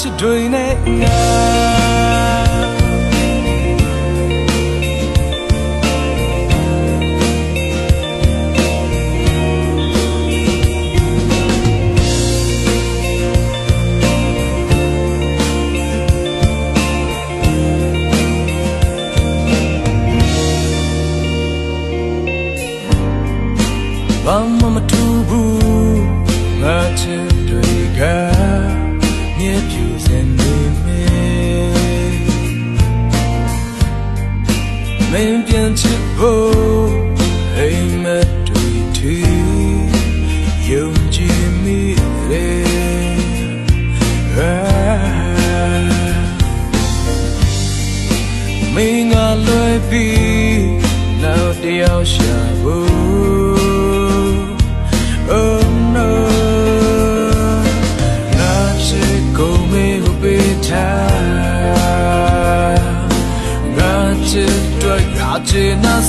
ချစ်တွေနဲ့ငါဘာမှမထူးဘူးငါချစ် မင်းပြန်ချစ်ဖို့အိမ်မက်တွေတီယုံကြည်မိတယ်မင်းကလွယ်ပြီးနော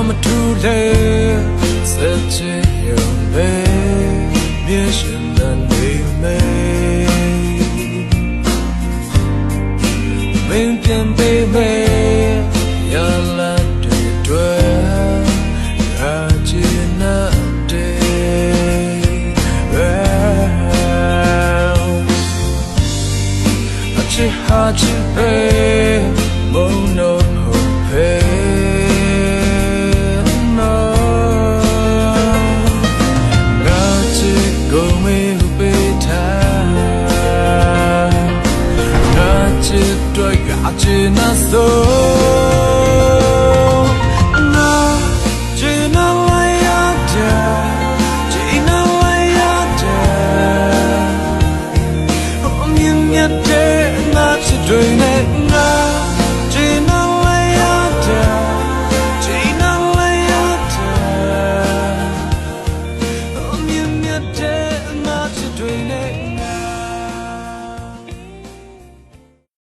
မှမထူးလေစက်ချင်ရုံပဲမြင်ရှင်တဲ့နေမေမင်းပြန်ပေးမယ်ရလာတဲ့တွေ့အချင်နာတဲ့အချစ်ဟာချစ်ပဲမုန်းတော့ဟု တော့ကချင်နာဆိုငါချင်နာလိုက်ရတာချင်နာလိုက်ရတာမြင်မြတ်တဲ့